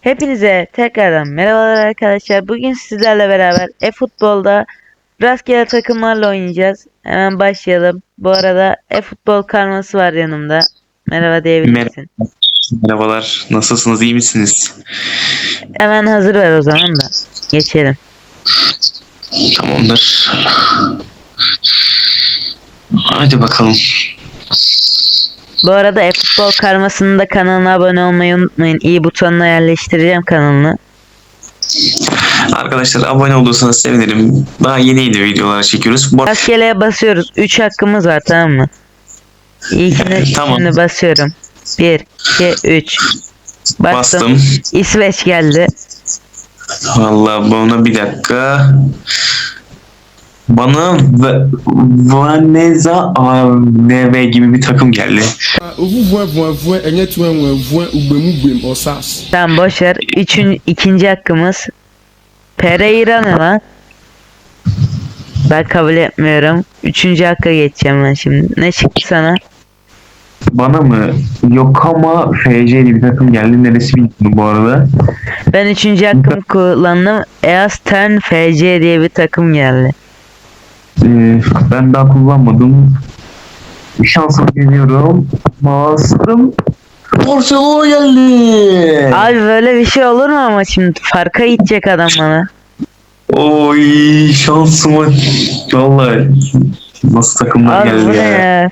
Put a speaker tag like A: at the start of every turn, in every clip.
A: Hepinize tekrardan merhabalar arkadaşlar. Bugün sizlerle beraber e-futbolda rastgele takımlarla oynayacağız. Hemen başlayalım. Bu arada e-futbol karması var yanımda. Merhaba diyebilirsin.
B: Merhabalar, nasılsınız, iyi misiniz?
A: Hemen hazır ver o zaman da. Geçelim.
B: Tamamdır. Hadi bakalım.
A: Bu arada e-futbol karmasının da kanalına abone olmayı unutmayın. İyi butonuna yerleştireceğim kanalını.
B: Arkadaşlar abone olursanız sevinirim. Daha yeni yeni videolar çekiyoruz. Bu
A: Rastgeleye basıyoruz. 3 hakkımız var tamam mı? İlkini
B: Tamam.
A: şimdi basıyorum. 1, 2, 3. Bastım.
B: bastım.
A: İsveç geldi.
B: Vallahi bana bir dakika. Bana V- Vanessa AVV gibi bir takım geldi.
C: ovuvue vuevue enye tu enwevue ugbemugbe osas
A: Tamam boş ver. Üçün, ikinci hakkımız. Pereira ne lan? Ben kabul etmiyorum. Üçüncü hakka geçeceğim ben şimdi. Ne çıktı sana?
B: Bana mı? Yok ama FC diye bir takım geldi. Neresi bilmiyorum bu arada.
A: Ben üçüncü hakkımı kullandım. Eas Tern FC diye bir takım geldi.
B: Ee, ben daha kullanmadım. Şansımı deniyorum. Bastım. Barcelona geldi.
A: Abi böyle bir şey olur mu ama şimdi farka gidecek adam bana.
B: Oy şansıma. Vallahi nasıl takımlar
A: Abi bu
B: geldi
A: ne
B: ya.
A: ya?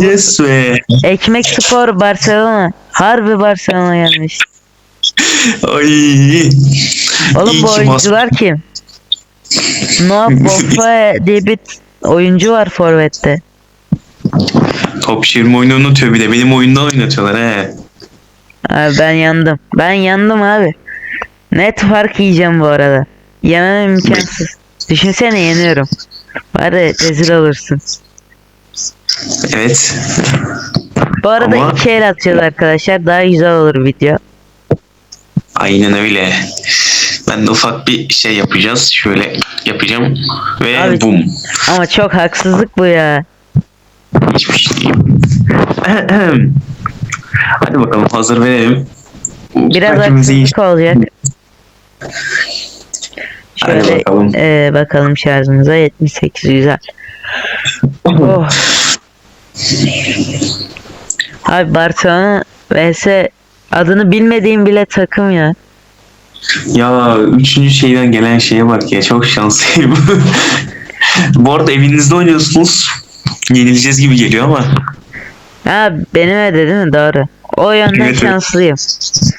B: Yes be.
A: Ekmek Spor Barcelona. Harbi Barcelona gelmiş.
B: Ay.
A: Oğlum
B: İyi
A: bu
B: ki
A: oyuncular kim? Noah Boffa diye bir oyuncu var forvette.
B: Top çevirme oyunu unutuyor bir de. Benim oyundan oynatıyorlar he.
A: Abi ben yandım. Ben yandım abi. Net fark yiyeceğim bu arada. Yemem imkansız. Düşünsene yeniyorum. Bari rezil olursun.
B: Evet.
A: Bu arada
B: Ama-
A: iki el atacağız arkadaşlar. Daha güzel olur video.
B: Aynen öyle. Ben de ufak bir şey yapacağız. Şöyle yapacağım. Ve
A: Abi-
B: bum.
A: Ama çok haksızlık bu ya.
B: Hiçbir şey değil. Hadi bakalım hazır verelim.
A: Biraz haksızlık olacak.
B: Hadi
A: Şöyle
B: bakalım.
A: e, bakalım şarjımıza 78 güzel. Oh. Abi Barcelona vs adını bilmediğim bile takım ya.
B: Ya üçüncü şeyden gelen şeye bak ya çok şanslıyım. Bu arada evinizde oynuyorsunuz. Yenileceğiz gibi geliyor ama.
A: Ha benim evde değil mi? Doğru. O yönden
B: Evet,
A: şanslıyım.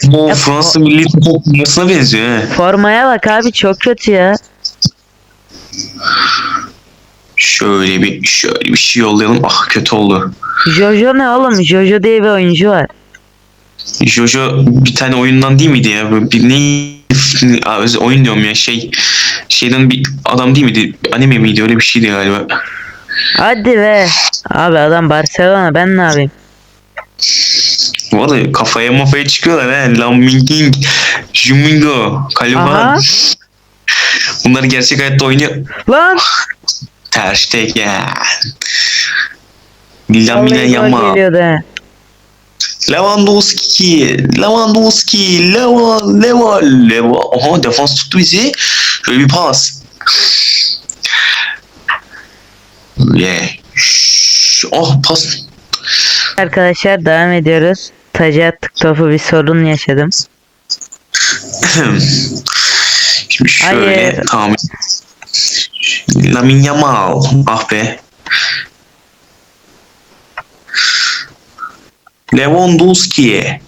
B: Bu
A: Ya,
B: Fransa milli takımına benziyor he.
A: Formaya bak abi çok kötü ya.
B: Şöyle bir şöyle bir şey yollayalım. Ah kötü oldu.
A: Jojo ne oğlum? Jojo diye bir oyuncu var.
B: Jojo bir tane oyundan değil miydi ya? Bir ne Aa, oyun diyorum ya şey şeyden bir adam değil miydi? Anime miydi? Öyle bir şeydi galiba.
A: Hadi be. Abi adam Barcelona ben ne yapayım?
B: Arada kafaya mafaya çıkıyorlar he. Laminging, Jumingo, Kaliban.
A: Aha.
B: Bunlar gerçek hayatta oynuyor.
A: Lan!
B: Ter Stegen. Lamine
A: Vallahi gol
B: Yamal. Lewandowski. Lewandowski. Levan. Levan. Levan. Aha defans tuttu bizi. Şöyle bir pas. Böyle. Oh pas.
A: Arkadaşlar devam ediyoruz. Taca attık topu bir sorun yaşadım.
B: Şimdi şöyle
A: Hayır.
B: tamam. Lamin Yamal. Ah be. Lewandowski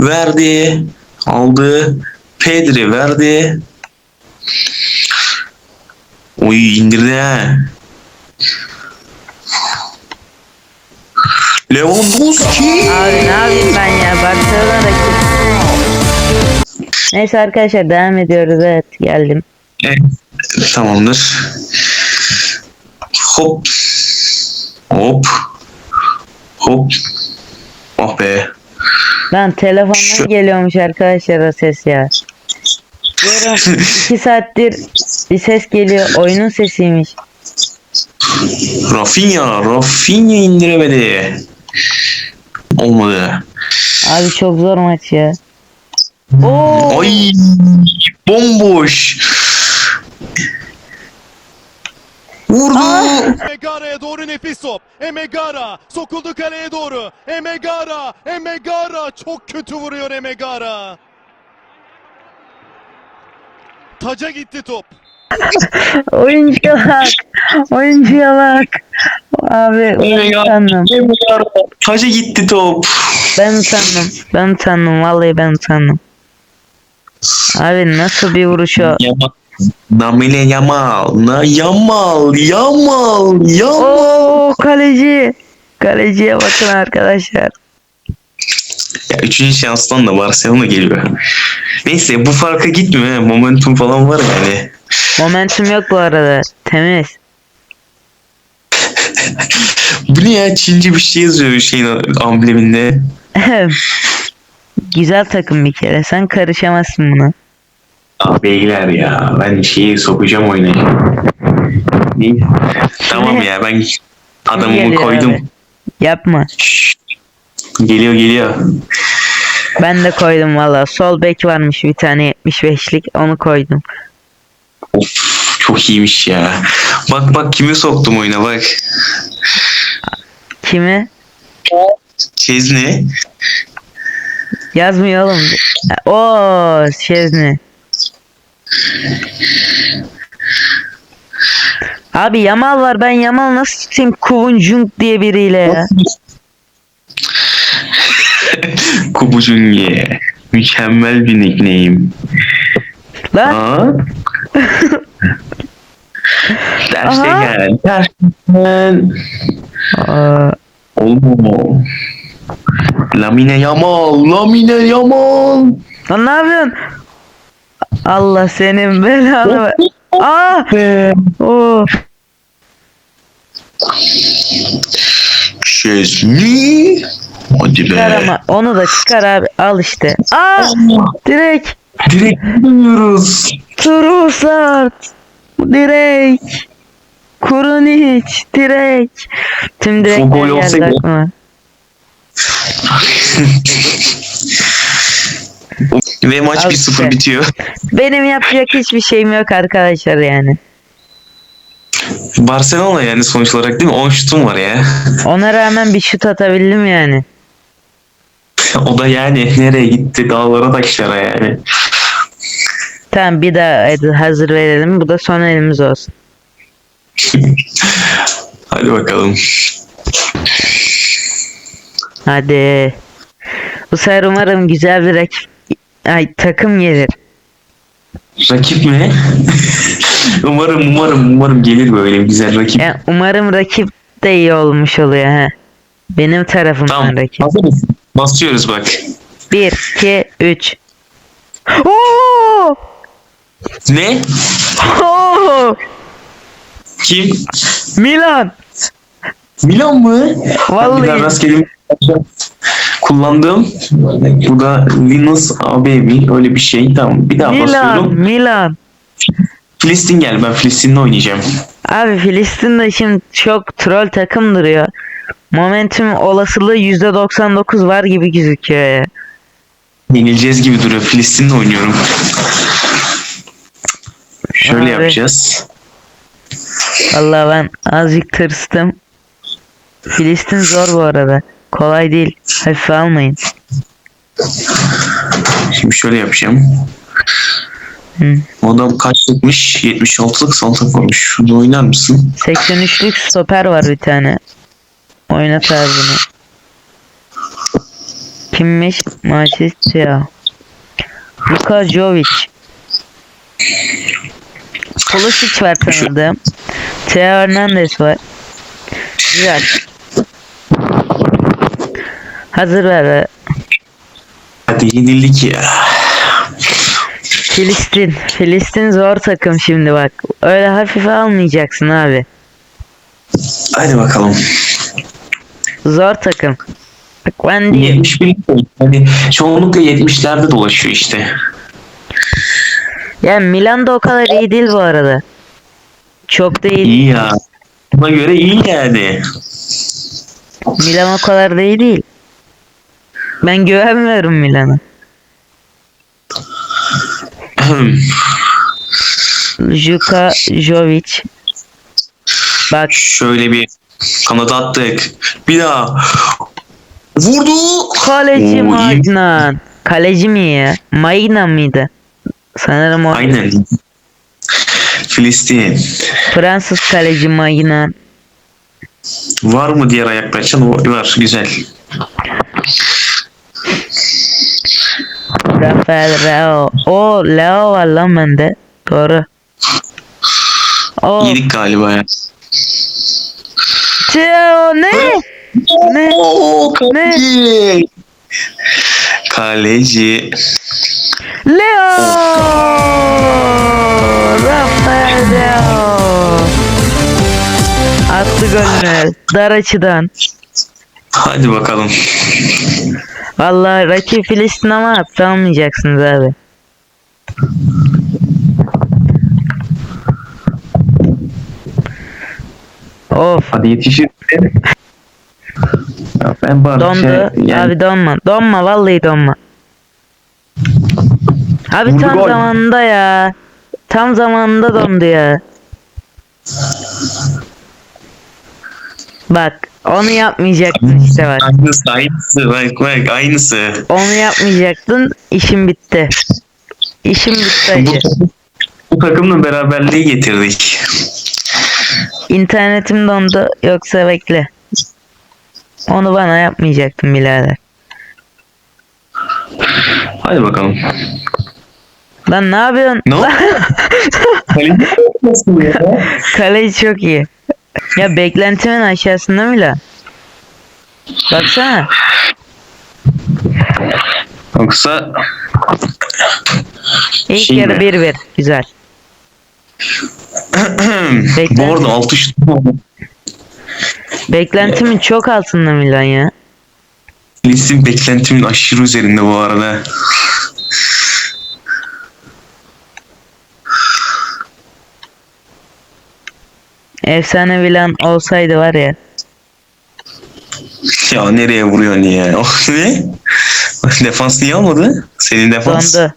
B: verdi, aldı. Pedri verdi. Oy indirdi ha. Lewandowski.
A: Abi ne yapayım ben ya Barcelona rakip. Neyse arkadaşlar devam ediyoruz evet geldim.
B: Evet, tamamdır. Hop. Hop. Hop. Oh be.
A: Lan telefondan
B: Şu-
A: geliyormuş arkadaşlar o ses ya. Diyorum 2 saattir bir ses geliyor oyunun sesiymiş.
B: Rafinha. Rafinha indiremedi. Olmadı.
A: Abi çok zor maç ya. Oo.
B: Ay bomboş. Vurdu.
D: Emegara'ya doğru nefis top. Emegara sokuldu kaleye doğru. Emegara, Emegara çok kötü vuruyor Emegara. Taca gitti top.
A: Oyuncuya bak. Oyuncuya bak. Abi ben utandım.
B: Taca gitti top.
A: Ben utandım. Ben utandım. Vallahi ben utandım. Abi nasıl bir vuruş o?
B: Yamal. Namile Yamal. Na Yamal. Yamal. Yamal.
A: Oo kaleci. Kaleciye bakın arkadaşlar.
B: Ya üçüncü şanstan da Barcelona geliyor. Neyse bu farka gitmiyor. Momentum falan var yani.
A: Momentum yok bu arada. Temiz.
B: Bu ne ya? Çince bir şey yazıyor şeyin ambleminde.
A: Güzel takım bir kere. Sen karışamazsın buna.
B: Aa beyler ya. Ben şeyi sokacağım oyuna. Neyse. Tamam ya ben adamımı
A: Geliyor
B: koydum.
A: abi. Yapma.
B: Şşş. Geliyor geliyor.
A: Ben de koydum valla. Sol bek varmış bir tane 75'lik. Onu koydum.
B: Of çok iyiymiş ya. Bak bak kimi soktum oyuna bak.
A: Kimi?
B: Çezni.
A: Yazmıyor oğlum. Oo Şezni. Abi Yamal var. Ben Yamal nasıl tutayım Kuvuncunk diye biriyle ya.
B: Kubucunye. Mükemmel bir nickname.
A: Lan
B: Aa. Derse
A: Aha.
B: gel. Derse gel.
A: Aa,
B: Oğlum. Lamine Yamal. Lamine Yamal.
A: lan ne yapıyorsun? Allah senin belanı ver. Aa!
B: Be.
A: Oo.
B: Çezni. Hadi
A: Çıkar
B: be.
A: ama onu da çıkar abi. Al işte. Aa! Direkt.
B: Direkt duyuyoruz.
A: Trossard. Direkt. Kurunic. Direkt. Tüm direkler
B: gol
A: geldi aklıma.
B: Ve maç
A: Al
B: 1-0
A: işte.
B: bitiyor.
A: Benim yapacak hiçbir şeyim yok arkadaşlar yani.
B: Barcelona yani sonuç olarak değil mi? 10 şutum var ya.
A: Ona rağmen bir şut atabildim yani.
B: o da yani nereye gitti? Dağlara taşlara yani.
A: Tamam bir daha hazır verelim. Bu da son elimiz olsun.
B: Hadi bakalım.
A: Hadi. Bu sefer umarım güzel bir rakip ay takım gelir.
B: Rakip mi? umarım umarım umarım gelir böyle güzel rakip.
A: Yani umarım rakip de iyi olmuş oluyor ha. Benim tarafımdan
B: tamam.
A: rakip.
B: Hazır mısın? Basıyoruz bak.
A: 1 2 3. Oo!
B: Ne?
A: Oo!
B: Kim?
A: Milan.
B: Milan mı?
A: Vallahi.
B: Daha rastgele kullandığım bu da Linus AB öyle bir şey. Tamam bir daha
A: Milan,
B: basıyorum.
A: Milan.
B: Filistin gel ben Filistin'le oynayacağım.
A: Abi Filistin de şimdi çok troll takım duruyor. Momentum olasılığı %99 var gibi gözüküyor ya.
B: Yenileceğiz gibi duruyor. Filistin'le oynuyorum. Şöyle
A: Abi.
B: yapacağız.
A: Vallahi ben azıcık tırstım. Filistin zor bu arada. Kolay değil. Hafife almayın.
B: Şimdi şöyle yapacağım.
A: Hı.
B: O adam kaç yapmış? 76'lık saltak olmuş. Şunu oynar mısın?
A: 83'lük stoper var bir tane. Oynat abi bunu. Kimmiş? Manchester ya. Luka Jovic. Pulisic var tanıdığım. Teo Hernandez var. Güzel. Hazır ver.
B: Hadi yenildik ya.
A: Filistin. Filistin zor takım şimdi bak. Öyle hafife almayacaksın abi.
B: Hadi bakalım.
A: Zor takım. Bak ben diyeyim.
B: 71 Hani çoğunlukla 70'lerde dolaşıyor işte.
A: Yani Milan da o kadar iyi değil bu arada. Çok da iyi.
B: İyi ya. Buna göre iyi yani.
A: Milan o kadar da iyi değil. Ben güvenmiyorum Milan'a. Juka Jovic. Bak
B: Şöyle bir kanada attık. Bir daha. Vurdu.
A: kaleci
B: Oo.
A: Magnan. Kaleci mi ya? Magnan mıydı? Sanırım o.
B: Aynen. Filistin.
A: Fransız kaleci Magnan.
B: Var mı diğer ayaklaşan? O- Var. Güzel.
A: Rafael Leo. O Leo var lan bende. Doğru. O
B: Yedik galiba ya.
A: Teo ne? Ne?
B: Kaleci. Kaleci.
A: Leo! Rafael Leo! Attı golünü. Dar açıdan.
B: Hadi bakalım.
A: Vallahi rakip Filistin ama atamayacaksınız abi. Of
B: Hadi yetişir. Ya ben bari
A: dondu.
B: şey, yani
A: Abi donma. Donma vallahi donma. Abi
B: Vurdu
A: tam
B: gol.
A: zamanında ya. Tam zamanında dondu ya. Bak onu yapmayacaktın işte bak.
B: aynısı aynısı bak bak aynısı.
A: Onu yapmayacaktın işim bitti. İşim bitti
B: Bu,
A: acı.
B: bu takımla beraberliği getirdik.
A: İnternetim dondu yoksa bekle. Onu bana yapmayacaktın birader.
B: Hadi bakalım.
A: Lan ne yapıyorsun?
B: Ne oldu? Kaleci
A: çok iyi. Ya beklentimin aşağısında mı la? Baksana.
B: Yoksa
A: İlk
B: Şey
A: yarı
B: mi?
A: 1-1. Güzel.
B: bu arada 6 şut
A: Beklentimin çok altında Milan ya.
B: Filistin beklentimin aşırı üzerinde bu arada.
A: Efsane Milan olsaydı var ya.
B: Ya nereye vuruyorsun ya? Oh, ne? Defans niye almadı? Senin defans.
A: Dondu.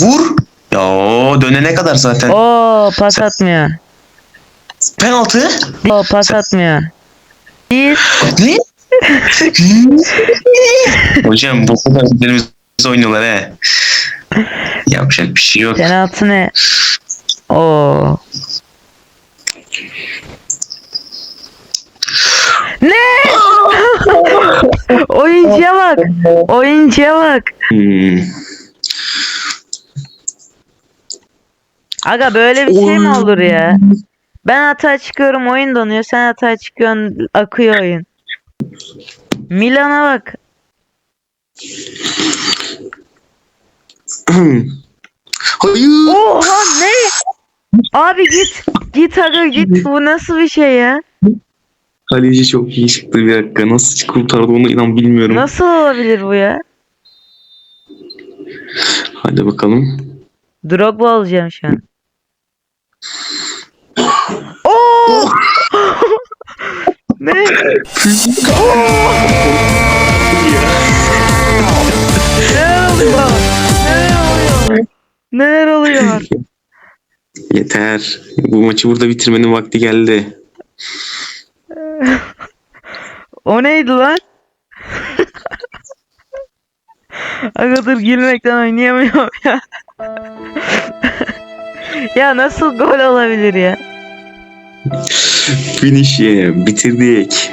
B: Vur. Ya o dönene kadar zaten.
A: Oo pas atmıyor.
B: Penaltı.
A: Oo pas atmıyor. Bir.
B: Ne? Hocam bu kadar üzerimize oynuyorlar he. Yapacak bir şey yok.
A: Penaltı ne? Oo. Ne? Oyuncuya bak. Oyuncuya bak.
B: Hmm.
A: Aga böyle bir şey mi olur ya? Ben hata çıkıyorum oyun donuyor. Sen hata çıkıyorsun akıyor oyun. Milan'a bak.
B: Hayır.
A: Oha ne? Abi git. Git aga git. Bu nasıl bir şey ya?
B: Kaleci çok iyi çıktı bir dakika. Nasıl kurtardı onu inan bilmiyorum.
A: Nasıl olabilir bu ya?
B: Hadi bakalım.
A: Drogba olacağım şu an. Oo! ne? Neler oluyor? Neler oluyor? Neler oluyor?
B: Yeter. Bu maçı burada bitirmenin vakti geldi.
A: O neydi lan? Aga dur gülmekten oynayamıyorum ya. ya nasıl gol olabilir ya?
B: Finish ya. Bitirdik.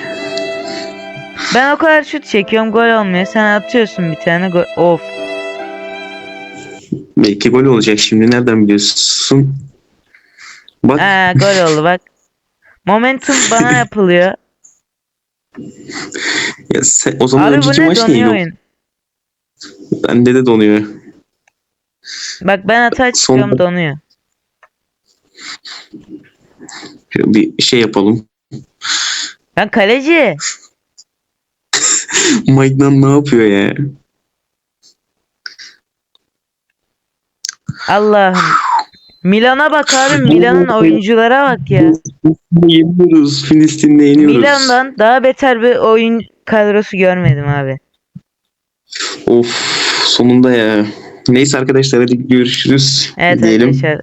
A: Ben o kadar şut çekiyorum gol olmuyor. Sen atıyorsun bir tane gol. Of.
B: Belki gol olacak şimdi. Nereden biliyorsun? Bak.
A: Ha gol oldu bak. Momentum bana yapılıyor.
B: Ya sen, o zaman
A: Abi bu
B: önceki
A: ne
B: maç
A: donuyor
B: yok?
A: oyun.
B: Bende de donuyor.
A: Bak ben hata çıkıyorum
B: Son-
A: donuyor.
B: Şöyle bir şey yapalım.
A: Ben kaleci.
B: Maignan ne yapıyor ya?
A: Allah'ım. Milan'a bak abi. Milan'ın oyunculara bak ya.
B: Yeniyoruz. Filistin'de yeniyoruz.
A: Milan'dan daha beter bir oyun kadrosu görmedim abi.
B: Of sonunda ya. Neyse arkadaşlar hadi görüşürüz
A: Evet
B: diyelim.
A: arkadaşlar.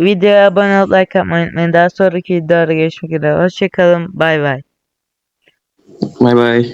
A: Videoya abone olup like atmayı unutmayın. Daha sonraki videoda görüşmek üzere. Hoşçakalın. Bay bay.
B: Bay bay.